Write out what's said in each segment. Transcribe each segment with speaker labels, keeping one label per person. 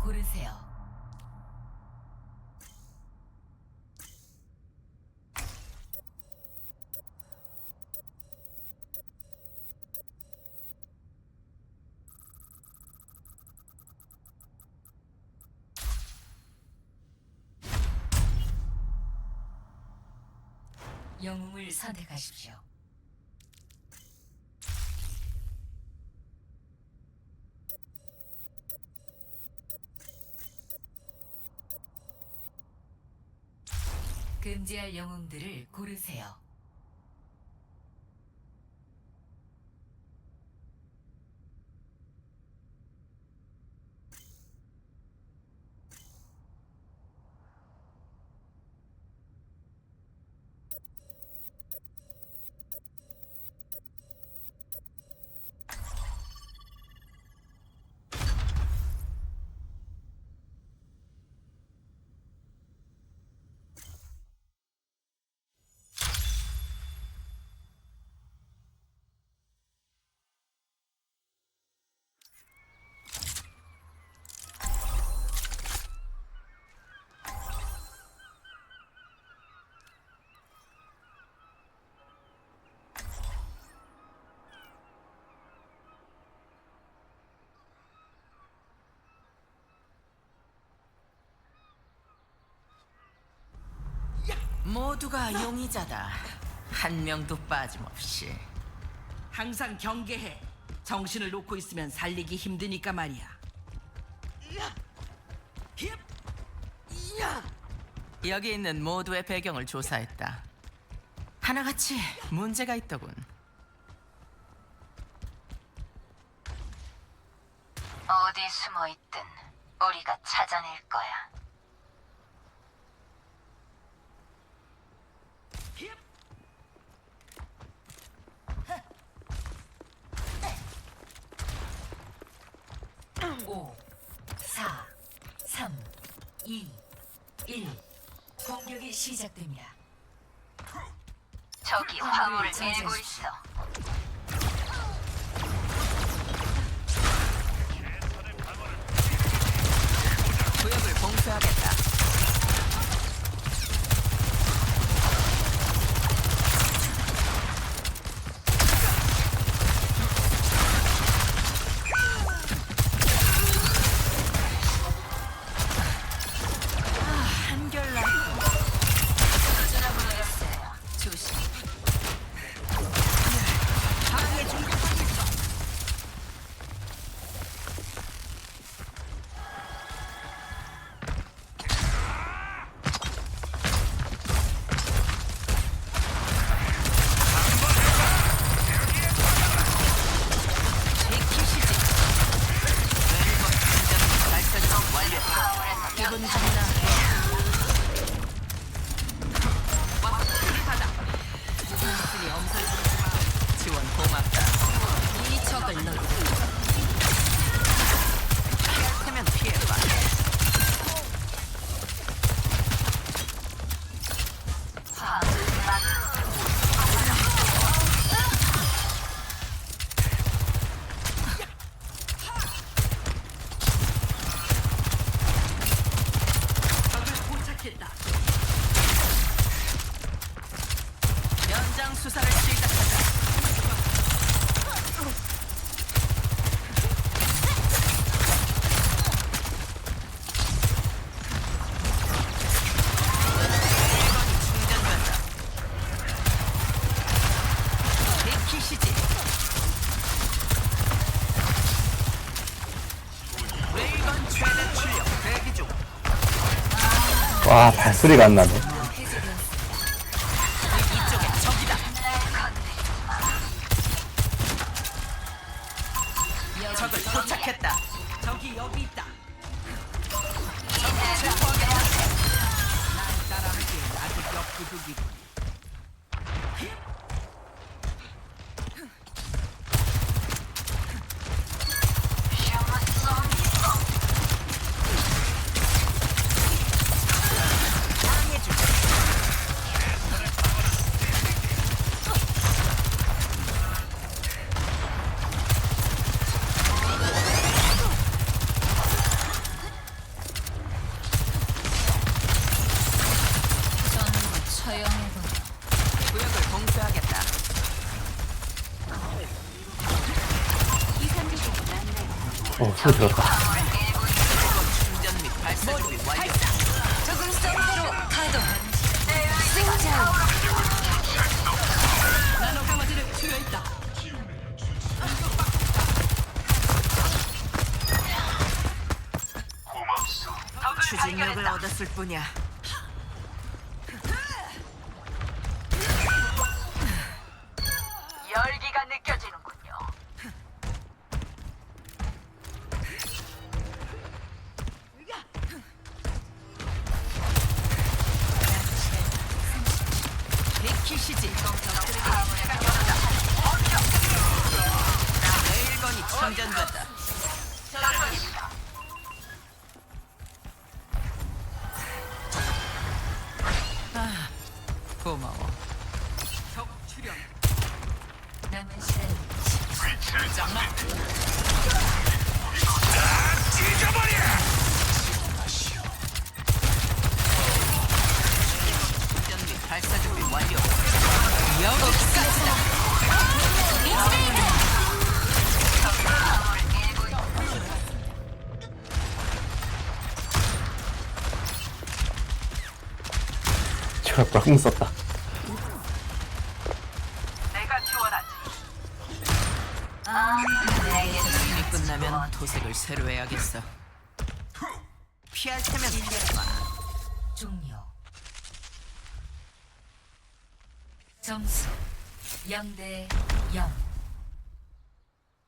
Speaker 1: 고르세요. 영웅을 선택하십시오. 금지할 영웅들을 고르세요.
Speaker 2: 모두가 용의자다. 한 명도 빠짐없이.
Speaker 3: 항상 경계해. 정신을 놓고 있으면 살리기 힘드니까 말이야.
Speaker 2: 여기 있는 모두의 배경을 조사했다. 하나같이 문제가 있더군.
Speaker 1: 어디 숨어 있든 우리가 찾아낼 거야. 5, 4, 3, 2, 1. 공격이 시작됩니다. 적이 화물을 밀고 있어.
Speaker 2: 구역을 봉쇄하겠다.
Speaker 4: 와 발소리가 안 나네.
Speaker 2: 적을
Speaker 3: 아직 역부족이군.
Speaker 2: 당해주지.
Speaker 4: 앞으로 들었다.
Speaker 2: 충전 및 발사 준비 완료.
Speaker 1: 적응 서브로 가동. 승자.
Speaker 3: 나노 강화제를 투여했다.
Speaker 2: 추진력을 얻었을 뿐이야. 레일건이 충전됐다.
Speaker 4: 저걸 꽉 썼다.
Speaker 2: 내가 지원하지.
Speaker 1: 아,
Speaker 2: 끝나면 도색을 새로 해야겠어. 피할 테면 피해봐.
Speaker 1: 종료. 점수 0대 0.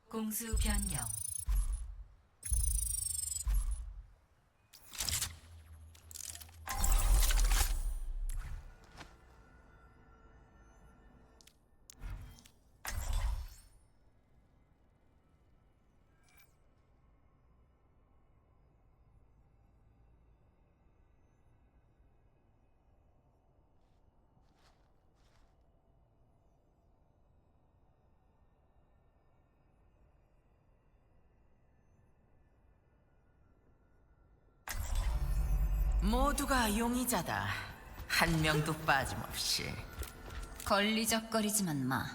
Speaker 1: 공수 변경.
Speaker 2: 모두가 용의자다. 한 명도 빠짐없이.
Speaker 1: 걸리적거리지만 마.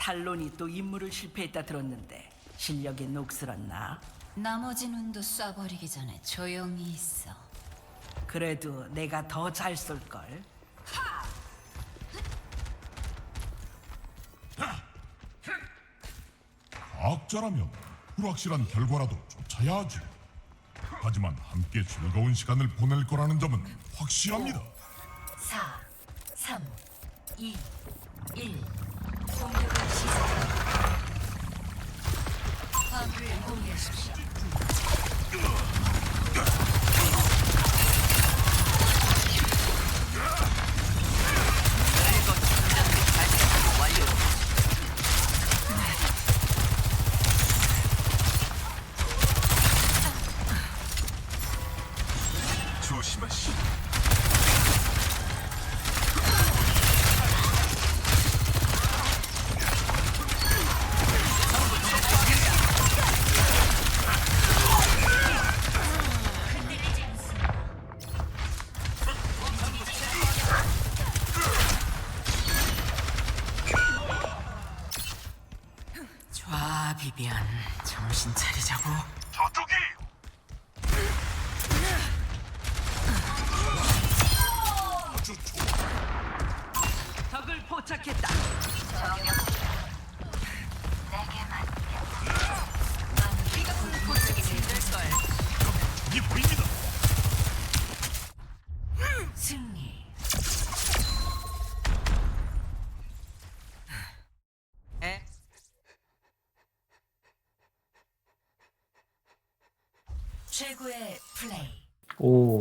Speaker 3: 탈론이 또 임무를 실패했다 들었는데 실력에 녹슬었나?
Speaker 1: 나머지 눈도 쏴버리기 전에 조용히 있어.
Speaker 3: 그래도 내가 더 잘 쏠걸.
Speaker 5: 과학자라면 불확실한 결과라도 쫓아야 하지. 하지만 함께 즐거운 시간을 보낼 거라는 점은 확실합니다.
Speaker 1: 4, 3, 2, 1. 공격을 시작합니다. 화물을 공유하십시오.
Speaker 2: 정신 차리자고.
Speaker 5: 저쪽이
Speaker 1: 최고의 플레이.
Speaker 4: 오.